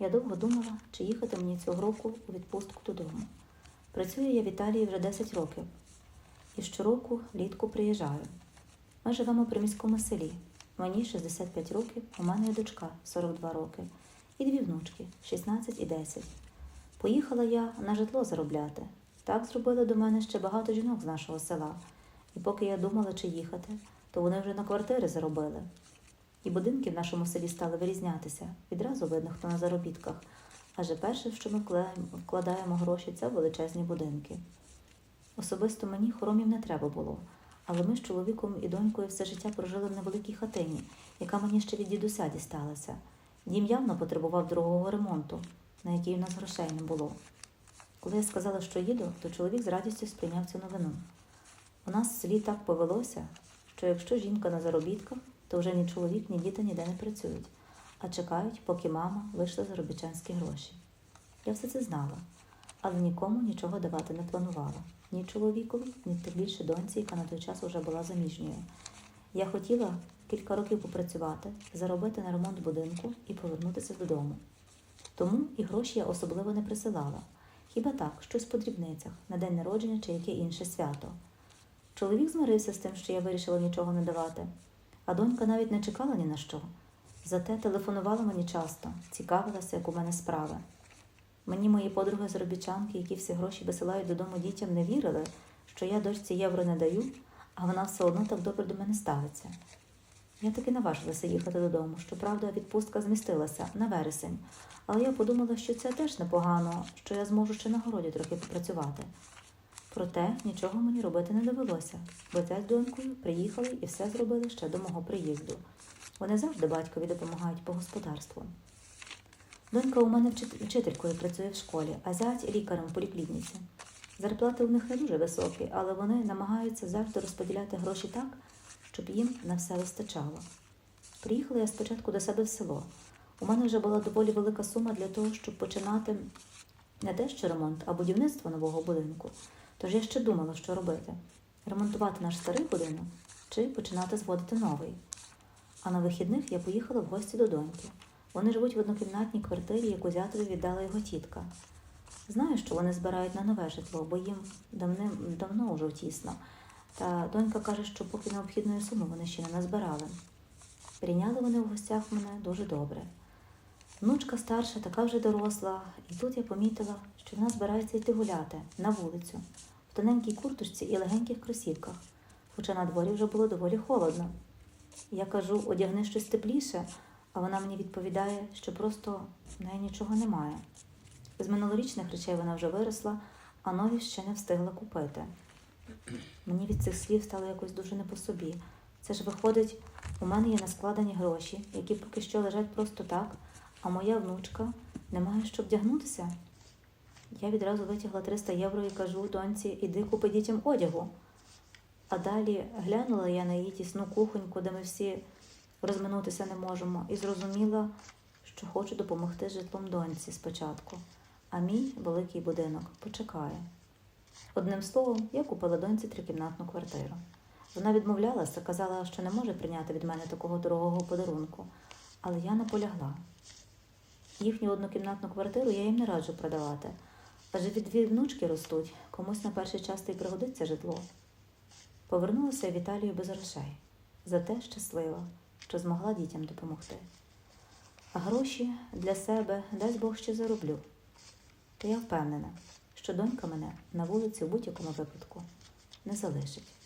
Я довго думала, чи їхати мені цього року у відпустку додому. Працюю я в Італії вже 10 років і щороку влітку приїжджаю. Ми живемо при міському селі. Мені 65 років, у мене є дочка 42 роки, і дві внучки 16 і 10. Поїхала я на житло заробляти. Так зробили до мене ще багато жінок з нашого села. І поки я думала, чи їхати, то вони вже на квартири заробили. І будинки в нашому селі стали вирізнятися. Відразу видно, хто на заробітках. Адже перше, в що ми вкладаємо- гроші, це величезні будинки. Особисто мені хоромів не треба було, але ми з чоловіком і донькою все життя прожили в невеликій хатині, яка мені ще від дідуся дісталася. Дім явно потребував дорогого ремонту, на який у нас грошей не було. Коли я сказала, що їду, то чоловік з радістю сприйняв цю новину. У нас в селі так повелося, що якщо жінка на заробітках, то вже ні чоловік, ні діти ніде не працюють, а чекають, поки мама вийшла за заробітчанські гроші. Я все це знала, але нікому нічого давати не планувала. Ні чоловікові, ні тим більше доньці, яка на той час вже була заміжньою. Я хотіла кілька років попрацювати, заробити на ремонт будинку і повернутися додому. Тому і гроші я особливо не присилала. Хіба так, щось по дрібницях, на день народження чи яке інше свято. Чоловік змирився з тим, що я вирішила нічого не давати, а донька навіть не чекала ні на що. Зате телефонувала мені часто, цікавилася, як у мене справи. Мені мої подруги заробітчанки, які всі гроші висилають додому дітям, не вірили, що я дочці євро не даю, а вона все одно так добре до мене ставиться. Я таки наважилася їхати додому. Щоправда, відпустка змістилася на вересень, але я подумала, що це теж непогано, що я зможу ще на городі трохи попрацювати. Проте нічого мені робити не довелося, бо те з донькою приїхали і все зробили ще до мого приїзду. Вони завжди батькові допомагають по господарству. Донька у мене вчит- вчителькою працює в школі, а зять лікарем в поліклініці. Зарплати у них не дуже високі, але вони намагаються завжди розподіляти гроші так, щоб їм на все вистачало. Приїхала я спочатку до себе в село. У мене вже була доволі велика сума для того, щоб починати не те, що ремонт, а будівництво нового будинку. Тож я ще думала, що робити: ремонтувати наш старий будинок чи починати зводити новий. А на вихідних я поїхала в гості до доньки. Вони живуть в однокімнатній квартирі, яку зятові віддала його тітка. Знаю, що вони збирають на нове житло, бо їм давним, давно вже тісно. Та донька каже, що поки необхідної суми вони ще не назбирали. Прийняли вони в гостях мене дуже добре. Внучка старша, така вже доросла, і тут я помітила, що вона збирається йти гуляти на вулицю, в тоненькій курточці і легеньких кросівках, хоча на дворі вже було доволі холодно. Я кажу, одягни щось тепліше, а вона мені відповідає, що просто в неї нічого немає. З минулорічних речей вона вже виросла, а нові ще не встигла купити. Мені від цих слів стало якось дуже не по собі. Це ж виходить, у мене є наскладені гроші, які поки що лежать просто так, а моя внучка не має що вдягнутися. Я відразу витягла 300 євро і кажу доньці, іди купи дітям одягу. А далі глянула я на її тісну кухоньку, де ми всі розминутися не можемо, і зрозуміла, що хочу допомогти житлом доньці спочатку, а мій великий будинок почекає. Одним словом, я купила доньці трикімнатну квартиру. Вона відмовлялася, казала, що не може прийняти від мене такого дорогого подарунку, але я наполягла. Їхню однокімнатну квартиру я їм не раджу продавати, адже від дві внучки ростуть, комусь на перший час та й пригодиться житло. Повернулася в Італію без грошей, зате щаслива, що змогла дітям допомогти. А гроші для себе дасть Бог ще зароблю. Та я впевнена, що донька мене на вулиці в будь-якому випадку не залишить.